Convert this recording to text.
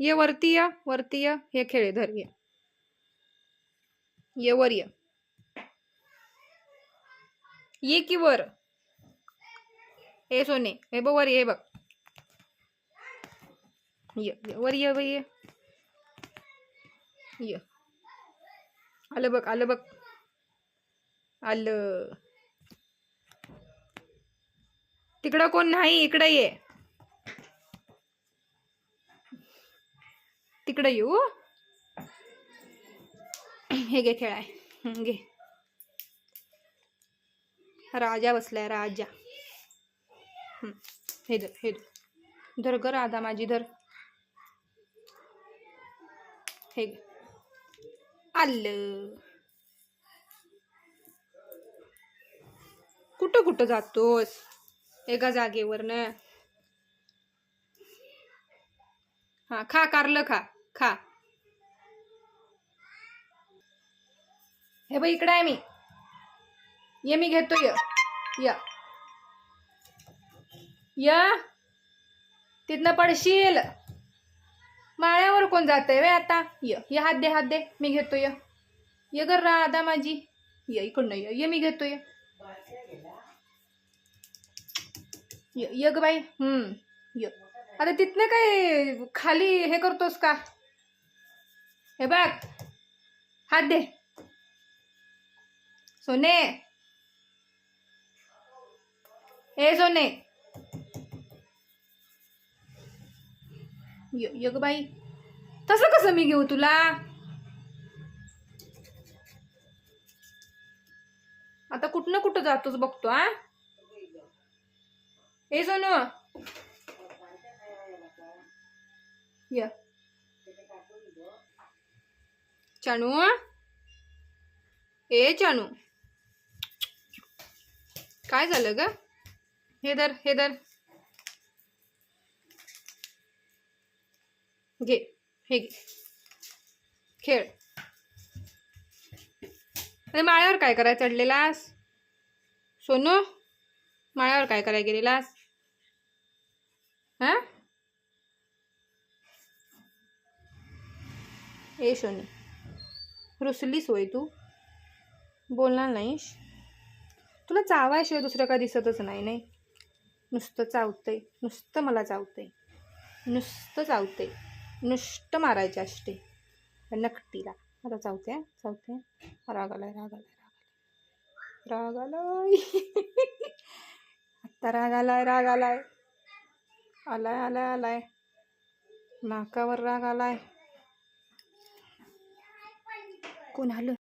ये वरती या वरती या हे खेळे ये. ये वर ये. ये की वर? ए सोने. हे बघ वर ये बघ. ये ये, वर ये वर ये. ये. आलं बघ आलं बघ. आलं. तिकडं कोण नाही इकडं ये. तिकडं येऊ. हे घे खेळाय. घे. राजा बसलाय राजा. हे धर हे धर. ग राधा माझी धर. हे आलं. कुठं कुठं जातोस? एका जागेवर ना हा खा कारलं खा. खा. हे बघ इकडे आहे मी. ये मी घेतो य. य. य. तिथनं पडशील. माळ्यावर कोण जातंय वे आता? य ये हात दे हात दे. मी घेतो य. ये गर राधा माझी. ये इकडनं ये. ये मी घेतो य य ग बाई. हम्म. य. आता तिथनं काय खाली हे करतोस का? हे बघ. हात दे. सोने. हे सोने. य य ग बाई तसं कसं मी घेऊ तुला? आता कुठनं कुठं जातोच बघतो हा? ए सोनू. य. चानू ए चानू काय झालं ग? हे दर हे दर घे हे घे. खेळ. अरे माळ्यावर काय कराय चढलेलास? सोनू माळ्यावर काय करायला गेलेलास? हा? ए सोनू. रुसलीस होय तू. बोलणार नाहीस. तुला चावायशिवाय दुसरं काय दिसतच नाही नाही. नुसतं चावतंय. नुसतं मला चावतंय. नुसतं चावतंय. नुसतं मारायचे असते. नकटीला. आता चावते चावते. राग आलाय राग आलाय राग आलाय. राग आलाय. आत्ता राग आलाय राग आलाय. आलाय आलाय आलाय. नाकावर राग आलाय. कोण आलं